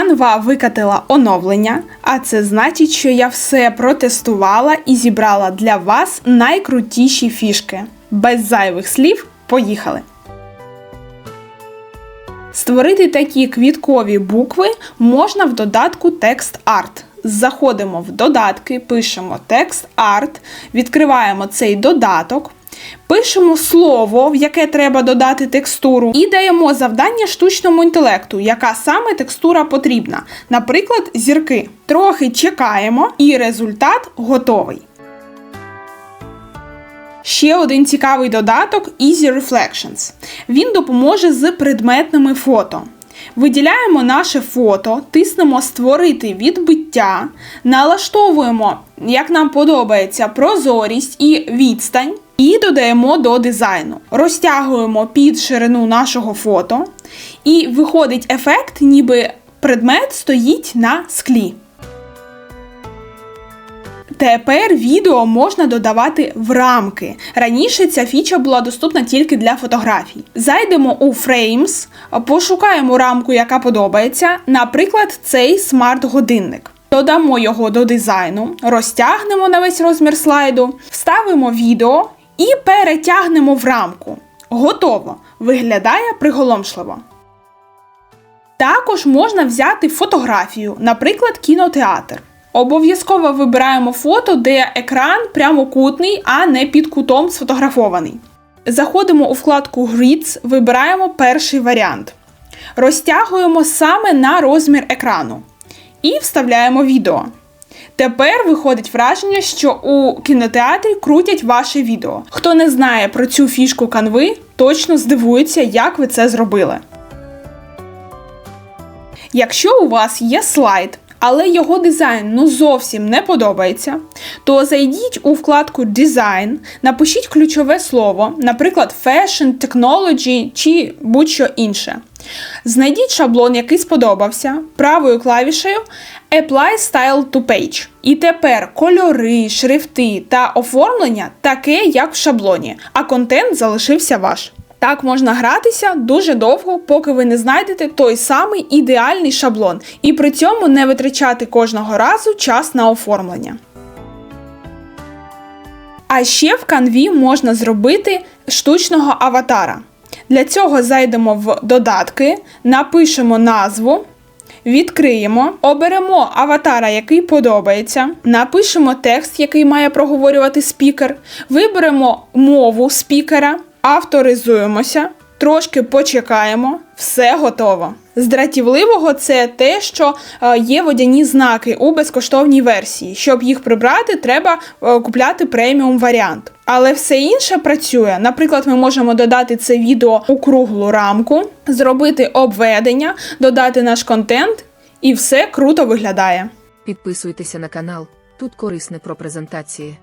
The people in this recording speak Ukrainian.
Canva викатила оновлення, а це значить, що я все протестувала і зібрала для вас найкрутіші фішки. Без зайвих слів, поїхали! Створити такі квіткові букви можна в додатку Text Art. Заходимо в додатки, пишемо Text Art, відкриваємо цей додаток, пишемо слово, в яке треба додати текстуру, і даємо завдання штучному інтелекту, яка саме текстура потрібна. Наприклад, зірки. Трохи чекаємо, і результат готовий. Ще один цікавий додаток Easy Reflections. Він допоможе з предметними фото. Виділяємо наше фото, тиснемо Створити відбиття, налаштовуємо, як нам подобається, прозорість і відстань, і додаємо до дизайну. Розтягуємо під ширину нашого фото, і виходить ефект, ніби предмет стоїть на склі. Тепер відео можна додавати в рамки. Раніше ця фіча була доступна тільки для фотографій. Зайдемо у Frames, пошукаємо рамку, яка подобається, наприклад, цей смарт-годинник. Додамо його до дизайну, розтягнемо на весь розмір слайду, вставимо відео і перетягнемо в рамку. Готово! Виглядає приголомшливо. Також можна взяти фотографію, наприклад, кінотеатр. Обов'язково вибираємо фото, де екран прямокутний, а не під кутом сфотографований. Заходимо у вкладку Grids, вибираємо перший варіант. Розтягуємо саме на розмір екрану і вставляємо відео. Тепер виходить враження, що у кінотеатрі крутять ваше відео. Хто не знає про цю фішку канви, точно здивується, як ви це зробили. Якщо у вас є слайд, але його дизайн ну зовсім не подобається, то зайдіть у вкладку Design, напишіть ключове слово, наприклад, Fashion, Technology чи будь-що інше. Знайдіть шаблон, який сподобався, правою клавішею Apply Style to Page. І тепер кольори, шрифти та оформлення таке, як в шаблоні, а контент залишився ваш. Так можна гратися дуже довго, поки ви не знайдете той самий ідеальний шаблон, і при цьому не витрачати кожного разу час на оформлення. А ще в канві можна зробити штучного аватара. Для цього зайдемо в додатки, напишемо назву, відкриємо, оберемо аватара, який подобається, напишемо текст, який має проговорювати спікер, виберемо мову спікера, авторизуємося, трошки почекаємо, все готово. З дратівливого це те, що е, є водяні знаки у безкоштовній версії. Щоб їх прибрати, треба е, купляти преміум варіант. Але все інше працює. Наприклад, ми можемо додати це відео у круглу рамку, зробити обведення, додати наш контент, і все круто виглядає. Підписуйтеся на канал. Тут корисне про презентації.